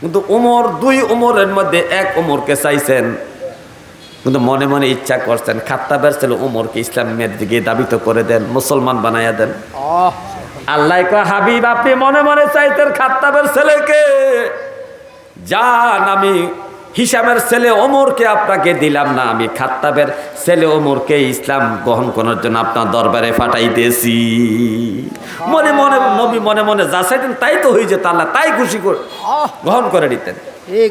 কিন্তু উমর দুই ওমরের মধ্যে এক উমরকে চাইছেন। কিন্তু মনে মনে ইচ্ছা করছেন খাত্তাবের ছেলে উমরকে ইসলামের দিকে দাবিত করে দেন মুসলমান বানাইয়া দেন। আল্লাহ হাবিব আপনি মনে মনে চাইতেন খাত্তাবের ছেলেকে? যান আমি হিসামের ছেলে ওমরকে আপনাকে দিলাম না আমি খাত্তাবের ছেলে ওমরকে ইসলাম গ্রহণ করার জন্য আপনার দরবারে পাঠাইতেছি মনে মনে নবী মনে মনে যা চাইতেন তাই তো হয়ে যেত আল্লাহ তাই খুশি করে গ্রহণ করে নিতেন। ঠিক।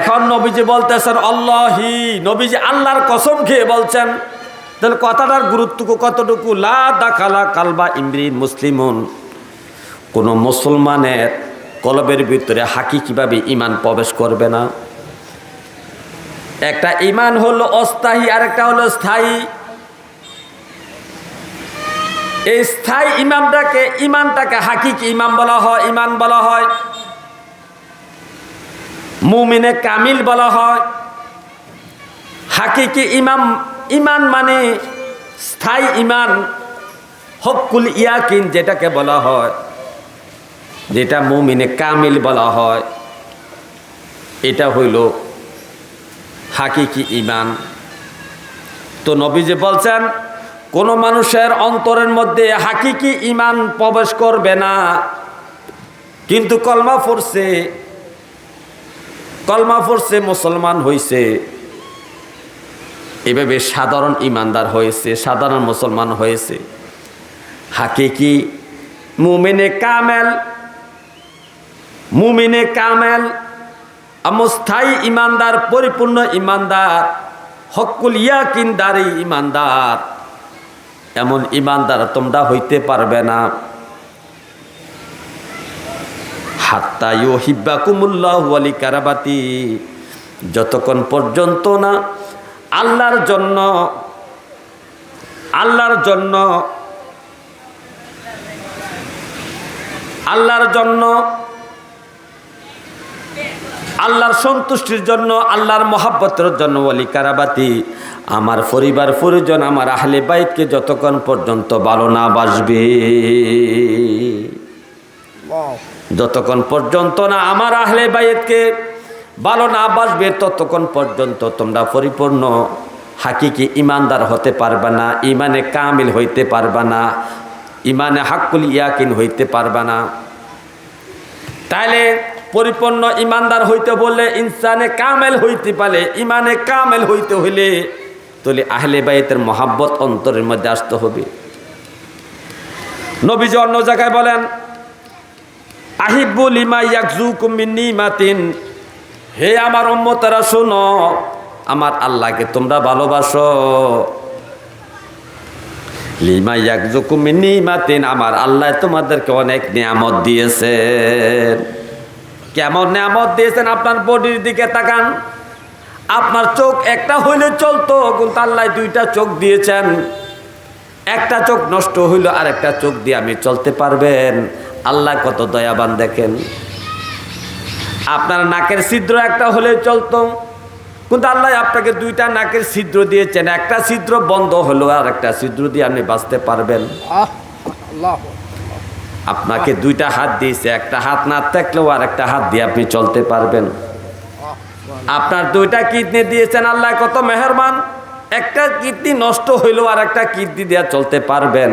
এখন নবীজি বলতেছেন আল্লাহি নবীজি আল্লাহর কসম খেয়ে বলছেন তাহলে কথাটার গুরুত্ব কতটুকু? লা দাখালা কালবা ইমরিন মুসলিমুন। কোনো মুসলমানের কলবের ভিতরে হাকিকিভাবে ইমান প্রবেশ করবে না? একটা ইমান হলো অস্থায়ী আর একটা হলো স্থায়ী। এই স্থায়ী ইমামটাকে ইমানটাকে হাকিকি ইমাম বলা হয়, ইমান বলা হয়। মুমিনে কামিল বলা হয়। হাকিকি ইমাম, ইমান মানে স্থায়ী ইমান, হকুল ইয়াকিন যেটাকে বলা হয়, যেটা মুমিনে কামিল বলা হয়। এটা হইল হাকিকি ইমান তো নবীজি বলছেন, কোন মানুষের অন্তরের মধ্যে হাকিকি ইমান প্রবেশ করবে না। কিন্তু কলমা পড়ছে কলমা পড়ছে, মুসলমান হয়েছে এভাবে সাধারণ ইমানদার হয়েছে, সাধারণ মুসলমান হয়েছে। হাকিকি মুমিনে কামেল মুমিনে কামেল আমস্থায়ী ইমানদার, পরিপূর্ণ ইমানদার, হকুল ইয়াকিনদারি ইমানদার। এমন ইমানদার তোমরা হইতে পারবে না। কারাবাতি। যতক্ষণ পর্যন্ত না আল্লাহর জন্য আল্লাহর জন্য আল্লাহর জন্য আল্লাহর সন্তুষ্টির জন্য, আল্লাহর মহাব্বতের জন্য ওয়ালি কারাবাতি। আমার পরিবার, পরিজন, আমার আহলে বাইতকে যতক্ষণ পর্যন্ত ভালো না বাসবে। যতক্ষণ পর্যন্ত না আমার আহলে বাইতকে ভালো না বাসবে, ততক্ষণ পর্যন্ত তোমরা পরিপূর্ণ, হাকিকি ইমানদার হতে পারবে না, ইমানে কামিল হইতে পারবে না, ইমানে হাক্কুল ইয়াকিন হইতে পারবে না। তাইলে পরিপূর্ণ ইমানদার হইতে বললে ইনসানে কামেল হইতে পারে, ইমানে কামেল হইতে হইলে তাহলে আহলে বাইতের মহাব্বত অন্তরের মধ্যে আসতে হবে। নবীজ অন্য জায়গায় বলেন আহিবুল ইমা ইয়াকজুকুম মিন্নি মাতিন হে আমার উম্মতেরা, শোনো, আমার আল্লাহকে তোমরা ভালোবাসো। লিমা মাতিন আমার আল্লাহ তোমাদেরকে অনেক নিয়ামত দিয়েছেন। কেমন নিয়ামত দিয়েছেন আপনার বডির দিকে তাকান। আপনার চোখ একটা হইলে চলতো, কিন্তু আল্লাহ দুইটা চোখ দিয়েছেন। একটা চোখ নষ্ট হইল আর একটা চোখ দিয়ে আমি চলতে পারবেন। আল্লাহ কত দয়াবান দেখেন। আপনার নাকের ছিদ্র একটা হলে চলতো, কিন্তু আল্লাহ আপনাকে দুইটা নাকের ছিদ্র দিয়েছেন। একটা ছিদ্র বন্ধ হলো আর একটা ছিদ্র দিয়ে আপনি বাঁচতে পারবেন। আল্লাহ আপনাকে দুইটা হাত দিয়েছে, একটা হাত না থাকলেও আর একটা হাত দিয়ে আপনি চলতে পারবেন। আপনার দুইটা কিডনি দিয়েছেন, আল্লাহ কত মেহরবান। একটা কিডনি নষ্ট হইলেও আর একটা কিডনি দিয়ে চলতে পারবেন।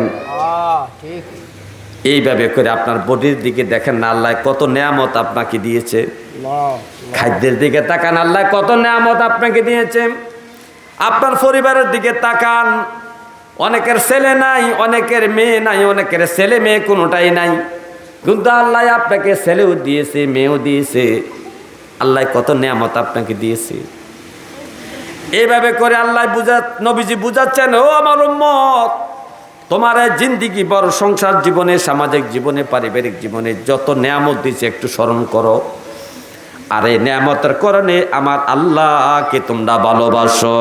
এইভাবে করে আপনার বডির দিকে দেখেন না, আল্লাহ কত নেয়ামত আপনাকে দিয়েছে। খাদ্যের দিকে তাকান, আল্লাহ কত নেয়ামত আপনাকে দিয়েছে। আপনার পরিবারের দিকে তাকান অনেকের ছেলে নাই, অনেকের মেয়ে নাই, অনেকের ছেলে মেয়ে কোনোটাই নাই। কিন্তু আল্লাহ আপনাকে ছেলেও দিয়েছে, মেয়েও দিয়েছে। আল্লাহ কত নেয়ামত আপনাকে দিয়েছে। এইভাবে করে আল্লাহ বুঝা, নবীজি বুঝাচ্ছেন, ও আমার উম্মত, তোমার জিন্দিগি বড় সংসার জীবনে, সামাজিক জীবনে, পারিবারিক জীবনে যত নেয়ামত দিয়েছে, একটু স্মরণ করো। আর এই নেয়ামতের কারণে আমার আল্লাহকে তোমরা ভালোবাসো।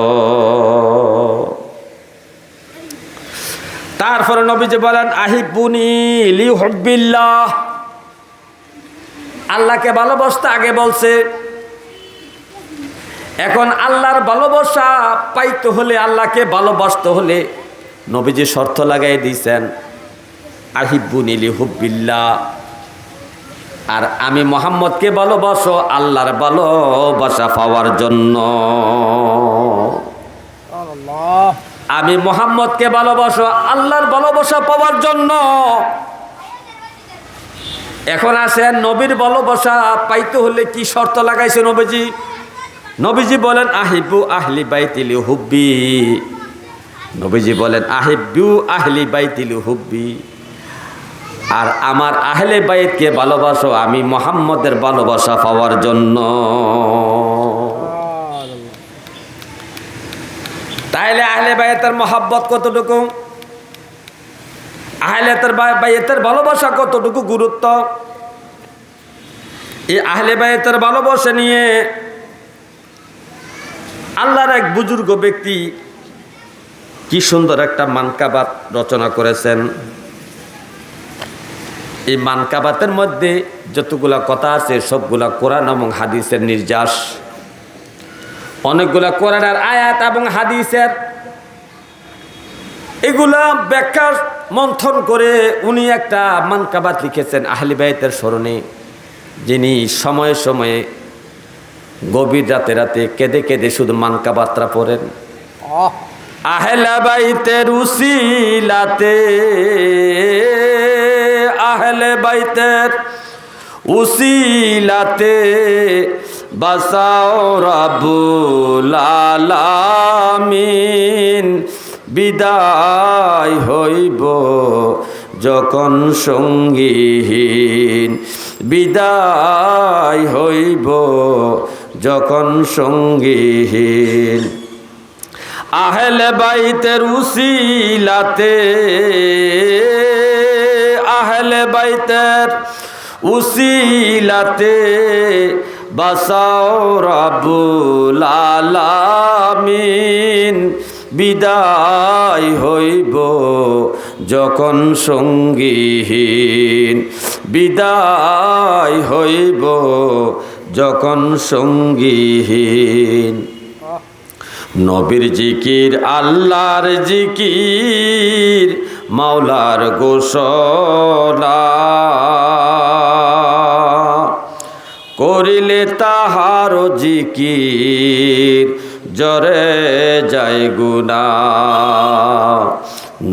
তারপরে নবীজি বলেন, আহিবুনি লি আল্লাহকে ভালোবাসতে আগে বলছে, এখন আল্লাহর ভালোবাসা পাইতে হলে আল্লাহকে ভালোবাসতে হলে নবীজি শর্ত লাগাই দিয়েছেন, আহিবুনি লি হুব্বিল্লাহ আর আমি মোহাম্মদকে ভালোবাসো, আল্লাহর ভালোবাসা পাওয়ার জন্য। আল্লাহ আমি মোহাম্মদকে ভালোবাসো, আল্লাহর ভালোবাসা পাওয়ার জন্য। এখন আসেন নবীর ভালোবাসা পাইতে হলে কি শর্ত লাগাইছে নবীজি? নবীজি বলেন, আহিবু আহলি বাইতিলি হুব্বি। নবীজি বলেন, আহিবু আহলি বাইতিলি হুব্বি। আর আমার আহলে বাইতকে ভালোবাসো, আমি মোহাম্মদের ভালোবাসা পাওয়ার জন্য। তাহলে আহলে বাইতের মহাব্বত কতটুকু? আহলে তার বাইতের ভালোবাসা কতটুকু গুরুত্ব? এই আহলে বাইতের ভালোবাসা নিয়ে আল্লাহর এক বুজুর্গ ব্যক্তি কি সুন্দর একটা মানকাবাত রচনা করেছেন। এই মানকাবাতের মধ্যে যতগুলা কথা আছে, সবগুলা কোরআন এবং হাদিসের নির্যাস। অনেকগুলা কোরআনের আয়াত এবং হাদিসের এগুলা ব্যাখ্যা মন্থন করে উনি একটা মানকাবাত লিখেছেন আহলি বাইতের স্মরণে যিনি সময়ে সময়ে গভীর রাতে রাতে কেঁদে কেঁদে শুধু মানকাবাতরা পড়েন। আহ। আহলা বাইতের উসিলাতে আহলে বাইতের উসিলাতে বাসাও রাবুল আলামিন, বিদায় হইব যখন সঙ্গীহীন, বিদায় হইব যখন সঙ্গীহীন। আহলে বাইতের উসিলাতে, আহলে বাইতের উসিলাতে বাসাও রাবুল আলামিন, বিদায় হইব যখন সঙ্গীহীন। বিদায় হইব যখন সঙ্গীহীন। নবীর জিকির, আল্লাহর জিকির, মাওলার গোসলা করিলে তাহার জিকির, জরে যায় গুনা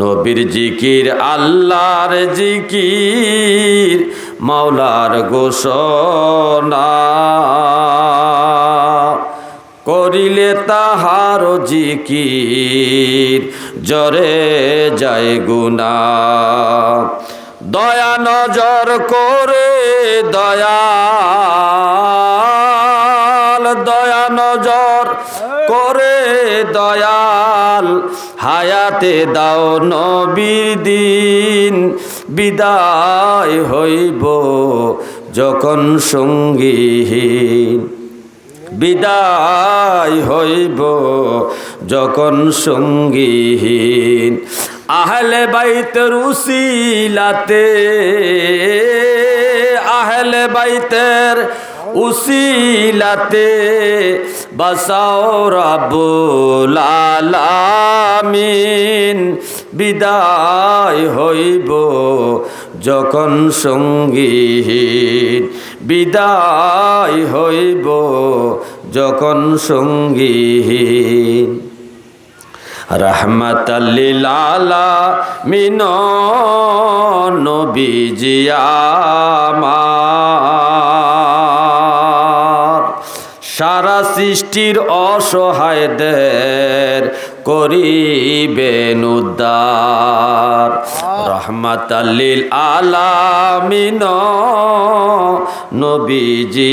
নবীর জিকির, আল্লাহর জিকির, মাওলার গোসনা করিলে তাহার জিকির, জরে যায় গুনা দয়া নজর করে দয়াল নজর করে দয়াল, হায়াতে দাও নবীর দিন, বিদায় হইব যখন সঙ্গীহীন। বিদায় হইব যখন সঙ্গীহীন। আহলে বাইতের উসিলাতে, আহলে বাইতের উসিলাতে, বাসাও রাবুল আলামিন, বিদায় হইব যখন সঙ্গীহীন, বিদায় হইব যখন সঙ্গীহীন। রহমতাল্লিল আলামিন নবীজি আমার। সারা সৃষ্টির অসহায়দের করিবেন উদ্ধার রহমতাল্লিল আলামিন, নবীজি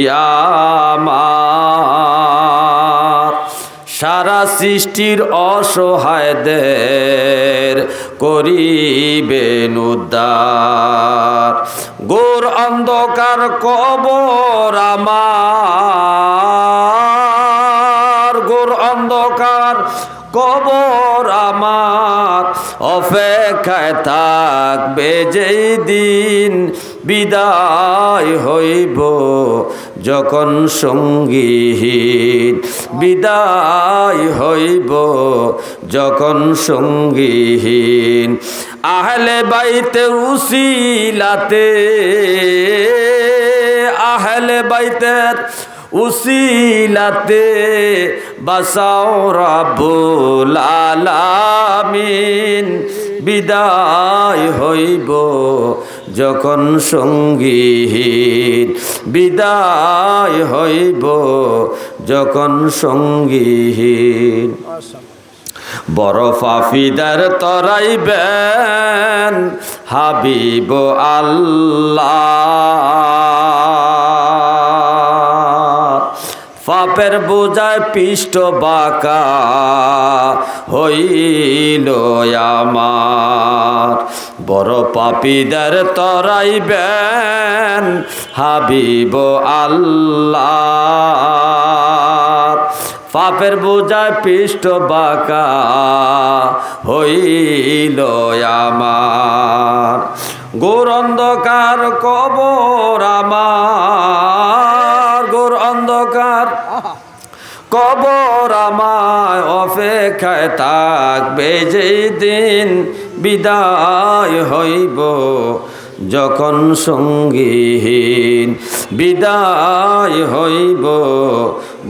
সারা সৃষ্টির অসহায়দের করিবেন উদ্ধার গোর অন্ধকার কবর আমার। আমার অপেক্ষায় থাকবে যেই দিন বিদায় হইব। যখন সঙ্গীহীন বিদায় হইব, যখন সঙ্গীহীন আহলে বাইতে উসিলাতে, আহলে বাইতের উসিলাতে বাসাও রাবুল আলামিন। বিদায় হইব যখন সঙ্গীহীন। বিদায় হইব যখন সঙ্গীহীন। বড় ফাফিদার তরাইবেন হাবিব আল্লাহ। ফাপের বোঝায় পিষ্ট বাঁকা হইল আমার। বড় পাপিদার তরাইবেন হাবিব আল্লাহ। পাপের বোঝায় পৃষ্ঠ বাঁকা হইল আমার। গোর অন্ধকার কবর আমার। কবর আমায় অপেক্ষায় থাকবে যেই দিন বিদায় হইব। যখন সঙ্গীহীন বিদায় হইব,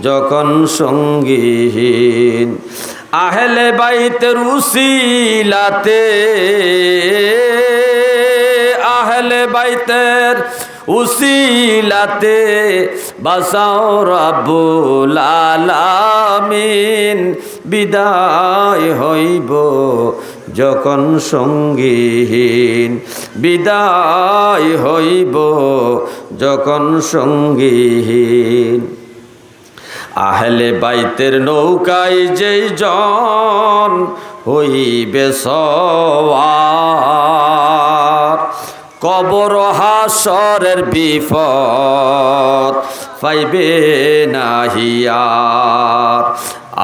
যখন সঙ্গীহীন আহলে বাইতের উসিলাতে, আহলে বাইতের উসিলাতে বাসাও রাব্বুল আলামিন, বিদায় হইব যখন সঙ্গীহীন, বিদায় হইব যখন সঙ্গীহীন। আহলে বাইতের নৌকায় যেই জন হইবে সওয়ার কবর হাসরের বিপদ পাইবে নাহিয়ার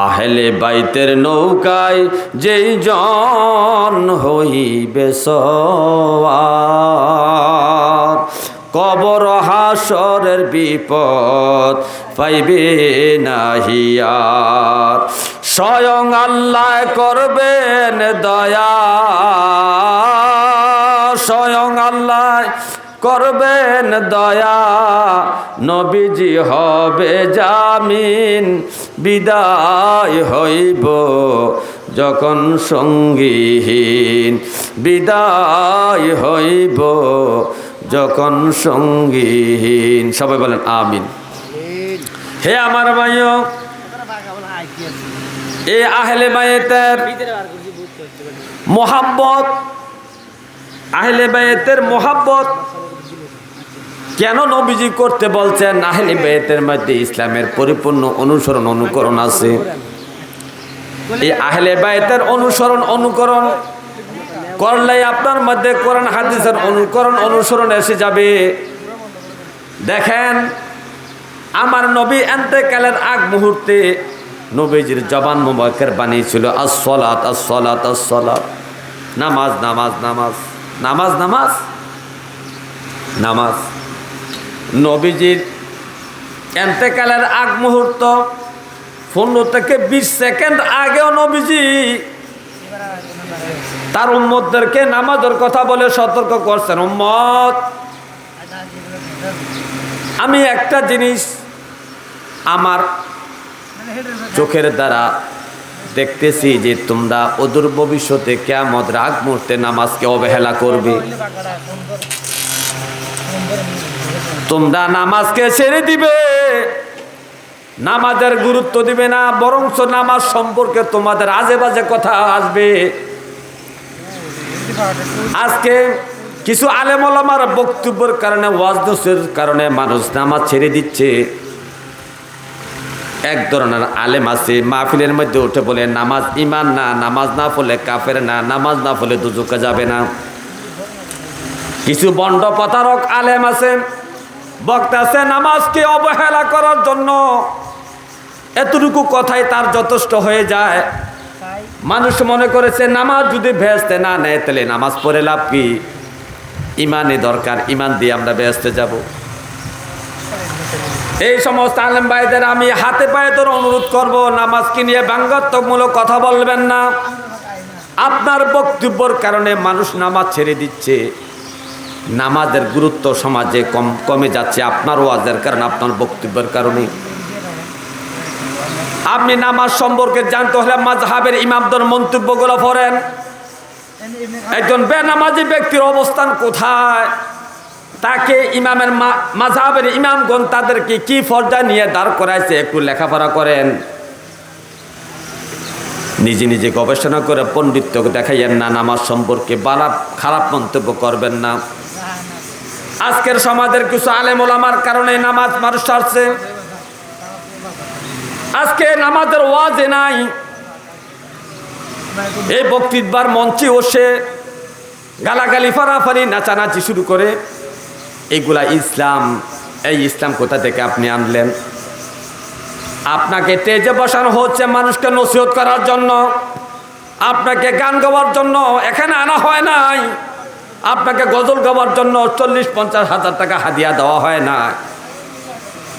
আহলে বাইতের নৌকায় যেই জন হইবে সওয়ার। কবর হাসরের বিপদ পাইবে নাহিয়ার স্বয়ং আল্লাহ করবেন দয়া দয়া, নবীজি হবে জামিন, বিদায় হইব যখন সঙ্গীহীন, বিদায় হইব যখন সঙ্গীহীন। সবাই বলেন আমিন। হে আমার ভাইও, এ আহলে বায়েতের মোহাব্বত, আহলে বায়েতের মোহাব্বত কেন নবীজি করতে বলছেন, আহলে বেতের মধ্যে ইসলামের পরিপূর্ণ অনুসরণ অনুকরণ আছে? এই আহলে বায়েতের অনুসরণ অনুকরণ করলে আপনার মধ্যে কোরআন, হাদিসের অনুকরণ, অনুসরণ এসে যাবে। দেখেন, আমার নবী এন্তেকালের আগ মুহূর্তে নবীজির জবান মোবাকের বানিয়েছিল আসলাত আসলাত আসলাত নামাজ নামাজ নামাজ। নামাজ নামাজ? নামাজ। নবীজির এন্তেকালের আগ মুহূর্ত, পনেরো থেকে বিশ সেকেন্ড আগেও নবীজি তার উম্মতদেরকে নামাজের কথা বলে সতর্ক করছেন। উম্মত, আমি একটা জিনিস আমার চোখের দ্বারা দেখতেছি যে তোমরা অদূর ভবিষ্যতে কেমন রাগ মুহূর্তে নামাজকে অবহেলা করবে। তোমরা নামাজকে ছেড়ে দিবে। নামাজের গুরুত্ব দিবে না, বরঞ্চ নামাজ সম্পর্কে তোমাদের আজে বাজে কথা আসবে। আজকে কিছু আলেমলামার বক্তব্যের কারণে ওয়াজনসের কারণে মানুষ নামাজ ছেড়ে দিচ্ছে। এক ধরনের আলেম আছে, মাহফিলের মধ্যে উঠে বলে, নামাজ ইমান না, নামাজ না ফলে কাফের না, নামাজ না ফলে দুজুকে যাবে না। কিছু বন্ড প্রতারক আলেম আছে বক্তা আছে নামাজকে অবহেলা করার জন্য এতটুকু কথাই তার যথেষ্ট হয়ে যায়। মানুষ মনে করেছে নামাজ যদি ভেস্তে না নেয় তাহলে নামাজ পড়ে লাভ কি? ইমানে দরকার ইমান দিয়ে আমরা বেহেস্তে যাব। এই সমস্ত আলেম ভাইদের আমি হাতে পায়ে তোর অনুরোধ করব নামাজকে নিয়ে ব্যঙ্গাত্মকমূলক কথা বলবেন না। আপনার বক্তব্যর কারণে মানুষ নামাজ ছেড়ে দিচ্ছে। নামাজের গুরুত্ব সমাজে কম, কমে যাচ্ছে। আপনার ওয়াজের কারণে, আপনার বক্তব্যের কারণে। আপনি নামাজ সম্পর্কে জানতে হলে মাঝহাবের ইমামদের মন্তব্যগুলো পড়েন। একজন বেনামাজি ব্যক্তির অবস্থান কোথায়? তাকে ইমামের মাঝহাবের ইমামগণ তাদেরকে কি ফর্জা নিয়ে দাঁড় করাইছে, একটু লেখাপড়া করেন। নিজে নিজে গবেষণা করে পণ্ডিত্য দেখাইয়েন না, নামাজ সম্পর্কে বালা খারাপ মন্তব্য করবেন না। আজকের সমাজের কিছু আলেম ওলামার কারণে নামাজ মানুষ ছাড়ছে। আজকে নামাজের ওয়াজে নাই। এই বক্তৃতার মঞ্চে বসে গালাগালি ফারাফারি নাচানাচি শুরু করে এগুলা ইসলাম। এই ইসলাম কোথা থেকে আপনি আনলেন? আপনাকে তেজে বসানো হচ্ছে মানুষকে নসিহত করার জন্য। আপনাকে গান গাওয়ার জন্য। এখানে আনা হয় নাই। আপনাকে গজল গাওয়ার জন্য চল্লিশ, পঞ্চাশ হাজার টাকা হাদিয়া দেওয়া হয় না।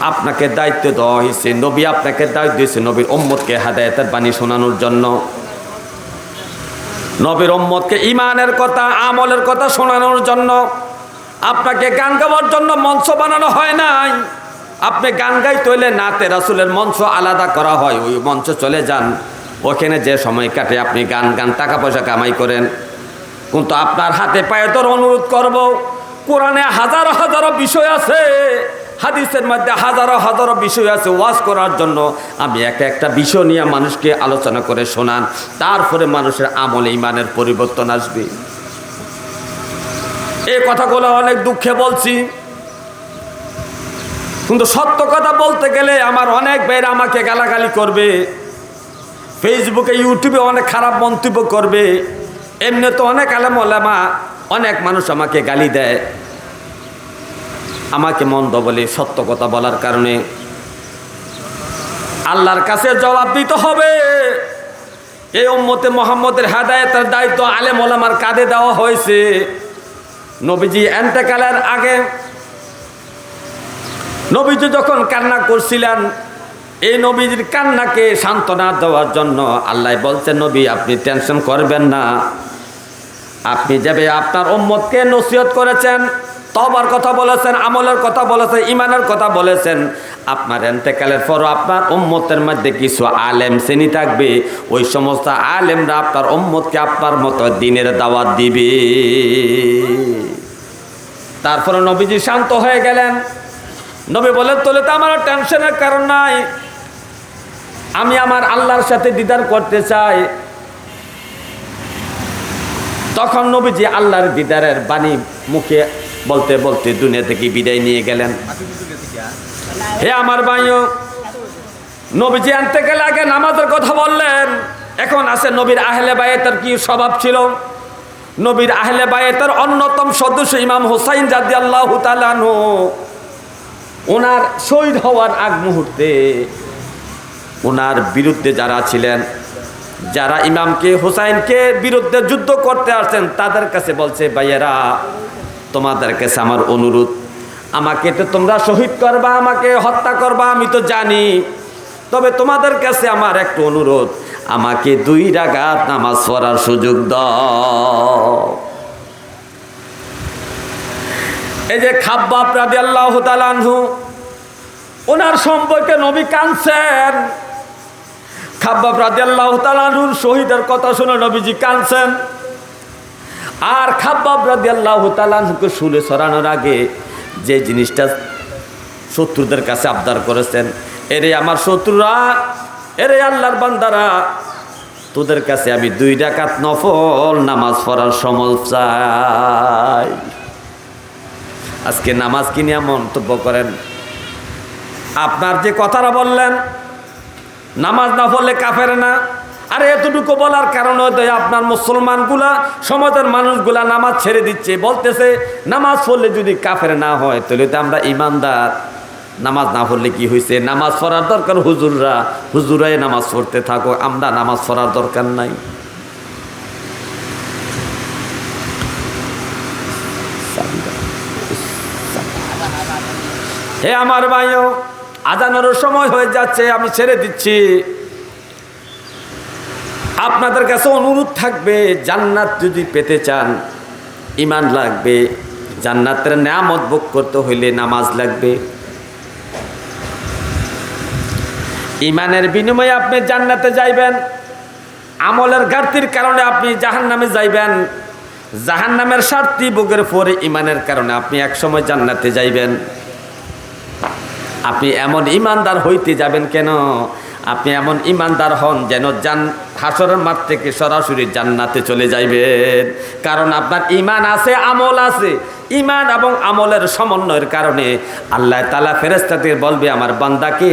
আপনাকে দায়িত্ব দেওয়া হয়েছে। নবী আপনাকে দায়িত্ব দিয়েছে। নবীর ওম্মদকে হাদায়তের বাণী শোনানোর জন্য। নবীর ওম্মদকে ইমানের কথা, আমলের কথা শোনানোর জন্য। আপনাকে গান গাওয়ার জন্য মঞ্চ বানানো হয় নাই। আপনি গান গাই তৈলে নাতে রাসুলের মঞ্চ আলাদা করা হয়। ওই মঞ্চ চলে যান। ওখানে যে সময় কাটে, আপনি গান গান, টাকা পয়সা কামাই করেন। কিন্তু আপনার হাতে পায়ে তোর অনুরোধ করব। কোরআনে হাজারো হাজারো বিষয় আছে, হাদিসের মধ্যে হাজারো হাজারো বিষয় আছে ওয়াজ করার জন্য। আমি একটা একটা বিষয় নিয়ে মানুষকে আলোচনা করে শোনান, তারপরে মানুষের আমলে ইমানের পরিবর্তন আসবে। এই কথাগুলো অনেক দুঃখে বলছি। কিন্তু সত্য কথা বলতে গেলে আমার অনেক ভাইরা আমাকে গালাগালি করবে। ফেসবুকে ইউটিউবে অনেক খারাপ মন্তব্য করবে। এমনি তো অনেক আলেম ওলামা, অনেক মানুষ আমাকে গালি দেয়। আমাকে মন্দ বলে, সত্য কথা বলার কারণে। আল্লাহর কাছে জবাব দিতে হবে। এই উম্মতে মোহাম্মদের হেদায়তের দায়িত্ব আলেম ওলামার কাঁধে দেওয়া হয়েছে। নবীজি এন্তেকালের আগে, নবীজি যখন কান্না করছিলেন, এই নবীজির কান্নাকে সান্ত্বনা দেওয়ার জন্য আল্লাহ বলছেন, নবী, আপনি টেনশন করবেন না। আপনি যাবে আপনার উম্মতকে নসিহত করেছেন তবার কথা বলেছেন, আমলের কথা বলেছেন ইমানের কথা বলেছেন, আপনার এন্তেকালের পরও আপনার উম্মতের মধ্যে কিছু আলেম শ্রেণি থাকবে। ওই সমস্ত আলেমরা আপনার উম্মতকে আপনার মতো দিনের দাওয়াত দিবে। তারপরে নবীজি শান্ত হয়ে গেলেন। নবী বলেন তোলে তো আমার টেনশনের কারণ নাই। আমি আমার আল্লাহর সাথে দিদার করতে চাই। তখন নবীজি আল্লাহর দিদারের বাণী মুখে বলতে বলতে দুনিয়া থেকে বিদায় নিয়ে গেলেন। হে আমার ভাইও, নবীজি আনতে গেলে আগে নামাজের কথা বললেন। এখন আছে নবীর আহলে বায়েতের কি স্বভাব ছিল? নবীর আহলে বায়েতের অন্যতম সদস্য ইমাম হোসাইন জাদি আল্লাহ ওনার শহীদ হওয়ার আগ মুহূর্তে ওনার বিরুদ্ধে যারা ছিলেন যারা ইমামকে, হুসাইনকে বিরুদ্ধে যুদ্ধ করতে আসছেন, তাদের কাছে বলছে, ভাইয়েরা, তোমাদের কাছে আমার অনুরোধ, আমাকে তো তোমরা শহীদ করবা, আমাকে হত্যা করবা, আমি তো জানি। তবে তোমাদের কাছে আমার একটু অনুরোধ, আমাকে দুই রাগাত নামাজ পড়ার সুযোগ দাও। এই যে খাব্বাব রাদি আল্লাহ তালানহু ওনার সম্পর্কে নবী কানছেন খাব্বাব রাদি আল্লাহ তালানহুর শহীদের কথা শুনে নবীজি কানছেন আর খাব্বাব রাদি আল্লাহ তালানহুকে শুলে সরানোর আগে যে জিনিসটা শত্রুদের কাছে আবদার করেছেন, এরে আমার শত্রুরা, এরে আল্লাহর বান্দারা, তোদের কাছে আমি দুই ডাকাত নফল নামাজ পড়ার সমল চাই। আজকে নামাজ কি নিয়ে মন্তব্য করেন? আপনার যে কথাটা বললেন নামাজ না পড়লে কাফের না। আরে এতটুকু বলার কারণ হয়তো আপনার মুসলমানগুলা, সমাজের মানুষগুলা নামাজ ছেড়ে দিচ্ছে, বলতেছে, নামাজ পড়লে যদি কাফের না হয়, তাহলে তো আমরা ইমানদার। নামাজ না পড়লে কি হয়েছে নামাজ পড়ার দরকার হুজুররা। হুজুরাই নামাজ পড়তে থাকো আমরা নামাজ পড়ার দরকার নাই। হে আমার ভাইও আজানোর সময় হয়ে যাচ্ছে, আমি ছেড়ে দিচ্ছি। আপনাদের কাছে অনুরোধ থাকবে, জান্নাত যদি পেতে চান ইমান লাগবে, জান্নাতের নামত ভোগ করতে হইলে নামাজ লাগবে। ইমানের বিনিময়ে আপনি জান্নাতে যাইবেন, আমলের ঘাটতির কারণে আপনি জাহান নামে যাইবেন জাহান নামের স্বার্থী বুকের পরে ইমানের কারণে আপনি একসময় জান্নাতে যাইবেন। আপনি এমন ইমানদার হইতে যাবেন কেন? আপনি এমন ইমানদার হন যেন জান হাসরের মাঠ থেকে সরাসরি জান্নাতে চলে যাইবেন। কারণ আপনার ইমান আছে, আমল আছে। ইমান এবং আমলের সমন্বয়ের কারণে আল্লাহ তালা ফেরেস্তাদের বলবে, আমার বান্দাকে